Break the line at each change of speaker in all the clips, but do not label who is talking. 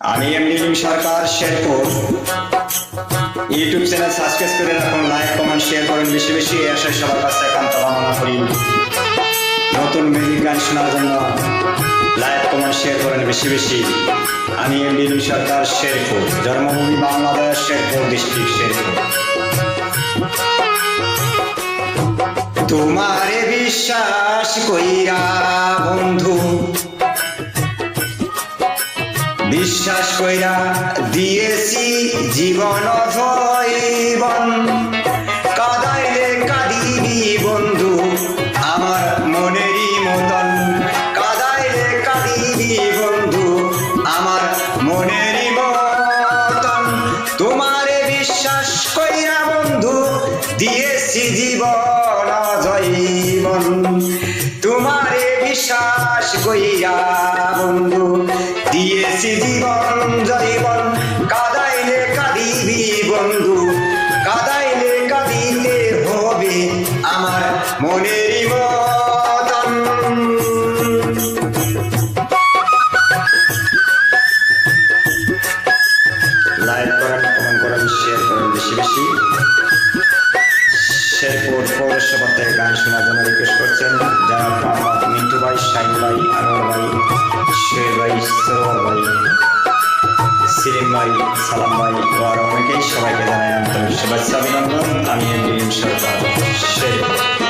আমি এমনি Sarkar, Sherpur. YouTube channel subscribe করে রাখুন লাইক কমেন্ট শেয়ার করুন। বেশি বেশি আশায় সবার কাছে একান্ত কামনা করি। নতুন মিউজিক গান শোনার জন্য লাইক কমেন্ট শেয়ার করেন বেশি বেশি। আমি এমডি সরকার, শেরপুর। জন্মভূমি বাংলাদেশ, শেরপুর ডিস্ট্রিক্ট শেরপুর। তোমারে বিশ্বাস কইরা বন্ধু বিশ্বাস কইরা দিয়েছি জীবন জৈবন কাদাইলে কাঁদিবি বন্ধু, আমার মনেরই মতন। কাদাইলে কাঁদিবি বন্ধু, আমার মনেরই মতন। তোমারে বিশ্বাস কইরা বন্ধু, দিয়েছি জীবন জৈবন তোমারে বিশ্বাস কইরা বন্ধু দিয়েছি জীবন জৈবন থেকে গান শোনার জন্য রিকোয়েস্ট করছেন যারা মোহাম্মদ মিন্টু ভাই শাহিন ভাই, আনোয়ার ভাই শোয়েব ভাই, সরোয়ার ভাই সিলিম ভাই, সালাম ভাই ও আরও অনেকেই সবাইকে জানাই আন্তরিক শুভেচ্ছা, অভিনন্দন। আমি এমডিএম সরকার।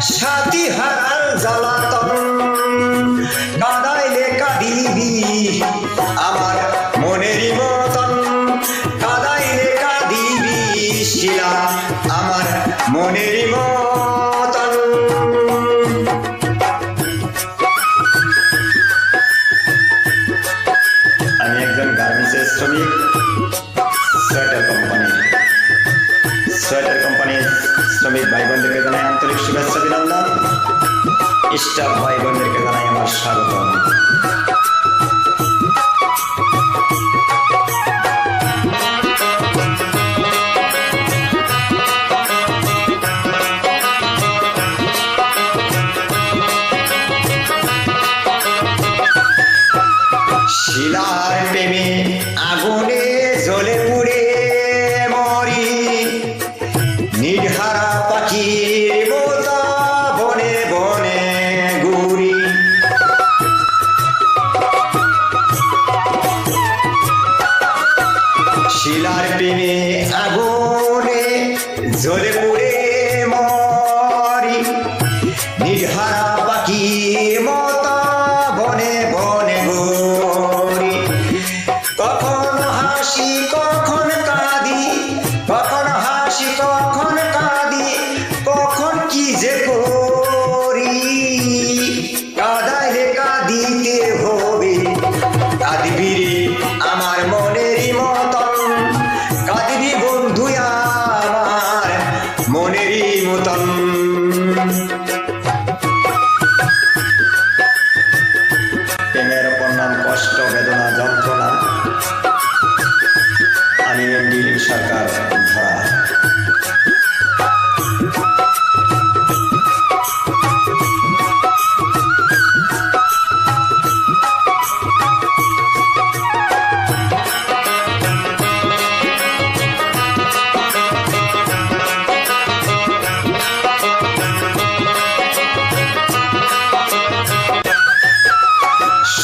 সাথী হারার জ্বালাতন কাদাইলে কাঁদিবি আমার মনেরই মতন। কাদাইলে কাঁদিবি শিলা, আমার মনেরই মতন। আমি একজন গার্মেন্টসের শ্রমিক। ভাই বোনদেরকে জানাই আন্তরিক শুভেচ্ছা অভিনন্দন স্টাফ ভাই বোনদেরকে জানাই আমার স্বাগতম। শিলার প্রেমে আগুনে জ্বলে তম প্রেমের অপর নাম কষ্ট বেদনা যন্ত্রণা। আমি নীল সরকার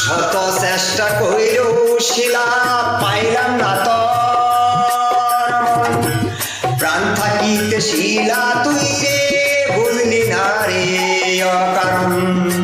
শত চেষ্টা করিলেও শিলা, পাইলাম না তো প্রাণ থাকিতে শিলা তুই রে, ভুললি না রে অকারণ।